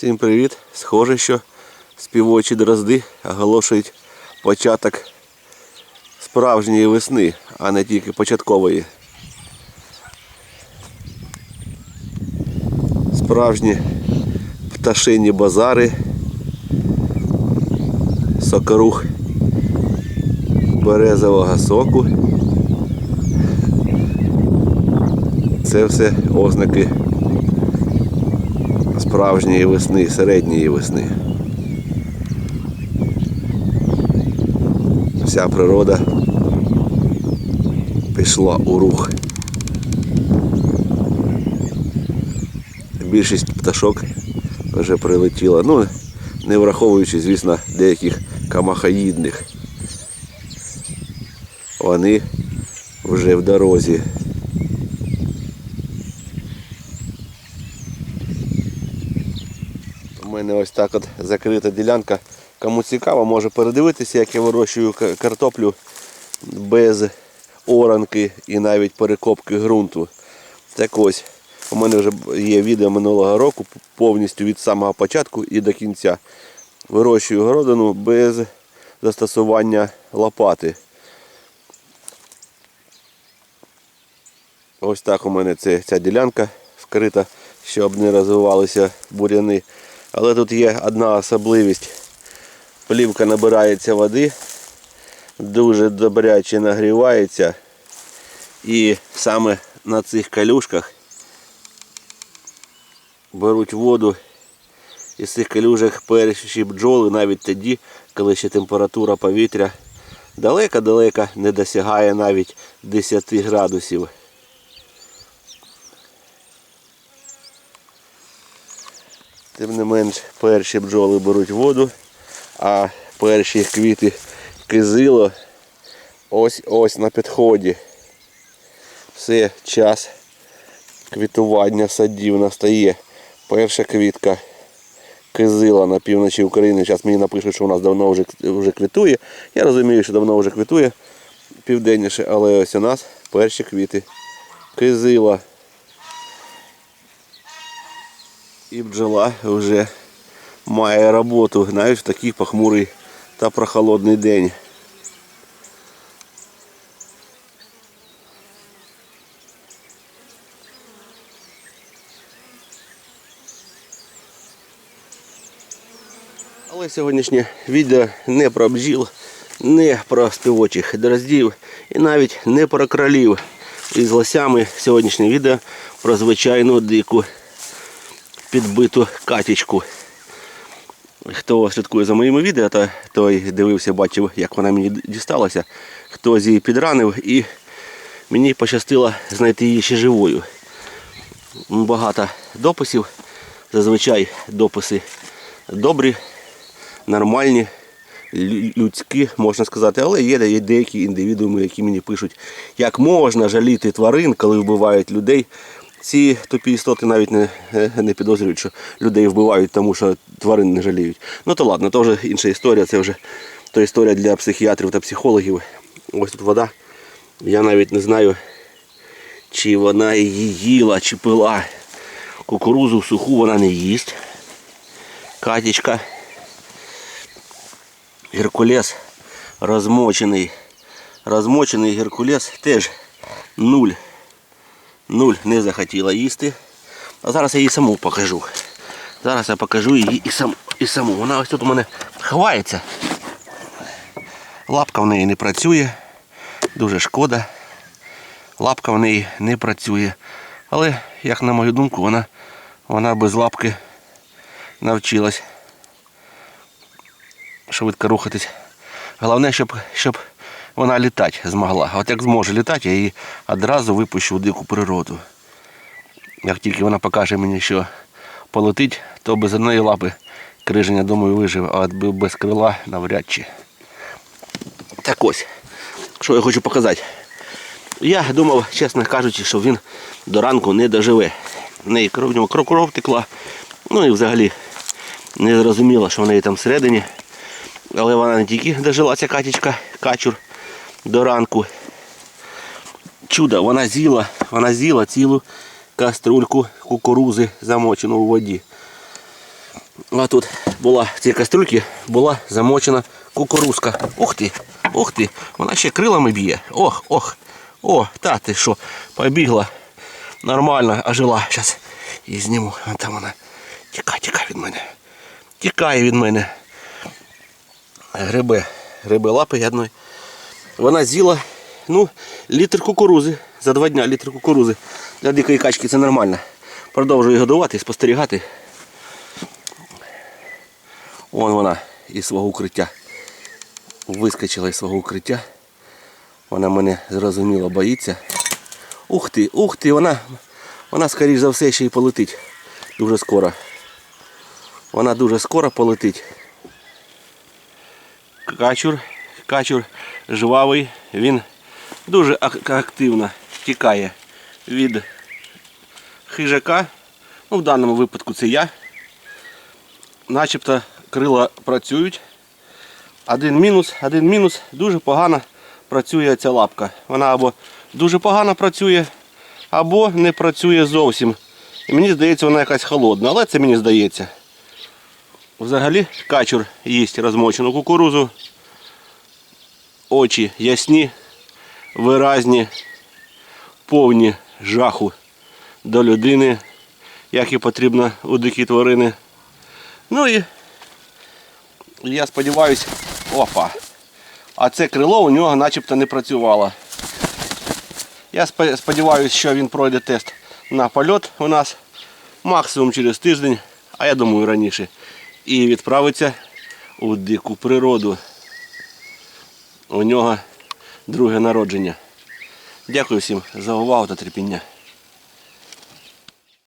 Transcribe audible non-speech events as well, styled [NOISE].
Всім привіт! Схоже, що співочі дрозди оголошують початок справжньої весни, а не тільки початкової. Справжні пташині базари, сокорух березового соку. Це все ознаки справжньої весни, середньої весни. Вся природа пішла у рух. Більшість пташок вже прилетіла. Ну, не враховуючи, звісно, деяких камахаїдних. Вони вже в дорозі. Мене ось так от закрита ділянка. Кому цікаво, може передивитися, як я вирощую картоплю без оранки і навіть перекопки ґрунту. Так ось, у мене вже є відео минулого року повністю від самого початку і до кінця. Вирощую городину без застосування лопати. Ось так у мене це, ця ділянка вкрита, щоб не розвивалися буряни. Але тут є одна особливість. Плівка набирається води, дуже добряче нагрівається. І саме на цих калюшках беруть воду із цих калюжок перші бджоли навіть тоді, коли ще температура повітря далеко-далеко не досягає навіть 10 градусів. Тим не менш, перші бджоли беруть воду, а перші квіти кизило ось ось на підході. Все, час квітування садів настає. Перша квітка кизила на півночі України. Зараз мені напишуть, що у нас давно вже, вже квітує. Я розумію, що давно вже квітує південніше, але ось у нас перші квіти. Кизила. І бджола вже має роботу навіть в такий похмурий та прохолодний день. Але сьогоднішнє відео не про бджіл, не про співочих дроздів і навіть не про кролів. Із лосями сьогоднішнє відео про звичайну дику підбиту катічку. Хто слідкує за моїми відео, то той дивився, бачив, як вона мені дісталася, хто з її підранив і мені пощастило знайти її ще живою. Багато дописів, зазвичай дописи добрі, нормальні, людські, можна сказати, але є деякі індивідууми, які мені пишуть, як можна жаліти тварин, коли вбивають людей. Ці тупі істоти навіть не, [LAUGHS] не підозрюють, що людей вбивають, тому що тварин не жаліють. Ну то ладно, то вже інша історія, це вже то історія для психіатрів та психологів. Ось тут вода. Я навіть не знаю, чи вона її їла, чи пила. Кукурузу суху вона не їсть. Катічка. Геркулес розмочений. Розмочений Геркулес теж нуль. Нуль не захотіла їсти. А зараз я їй саму покажу. Зараз я покажу її і, сам, і саму. Вона ось тут у мене ховається. Лапка в неї не працює. Дуже шкода. Лапка в неї не працює. Але, як на мою думку, вона, вона без лапки навчилась швидко рухатись. Головне, щоб, щоб вона літати змогла. От як зможе літати, я її одразу випущу в дику природу. Як тільки вона покаже мені, що полетить, то без одної лапи криження, думаю, виживе, а от без крила навряд чи. Так ось, що я хочу показати. Я думав, чесно кажучи, що він до ранку не доживе. В неї кров, в нього кров, кров текла. Ну і взагалі не зрозуміло, що в неї там всередині. Але вона не тільки дожила ця катічка, качур до ранку. Чудо, вона з'їла, вона з'їла цілу каструльку кукурузи замочену у воді. А тут була в цій кастрюльці була замочена кукурузка. Ух ти, ух ти, вона ще крилами б'є. Ох, ох. О, та ти що, побігла. Нормально, ожила. Зараз її зніму. Вон там вона. Тікай, тікай від мене. Тікає від мене. Гриби, гриби лапи одної. Вона з'їла ну, літр кукурузи. За два дня літр кукурузи. Для дикої качки це нормально. Продовжую годувати спостерігати. Вон вона із свого укриття. Вискочила із свого укриття. Вона мене зрозуміло боїться. Ух ти, ух ти, вона, вона скоріш за все ще й полетить. Дуже скоро. Вона дуже скоро полетить. Качур, качур жвавий, він дуже активно тікає від хижака. Ну, в даному випадку це я. Начебто крила працюють. Один мінус, один мінус, дуже погано працює ця лапка. Вона або дуже погано працює, або не працює зовсім. І мені здається, вона якась холодна, але це мені здається. Взагалі качур їсть розмочену кукурузу. Очі ясні, виразні, повні жаху до людини, як і потрібно у дикі тварини. Ну і я сподіваюся, опа. А це крило у нього начебто не працювало. Я сподіваюся, що він пройде тест на польот у нас максимум через тиждень, а я думаю раніше. І відправиться у дику природу. У нього друге народження. Дякую всім за увагу та терпіння.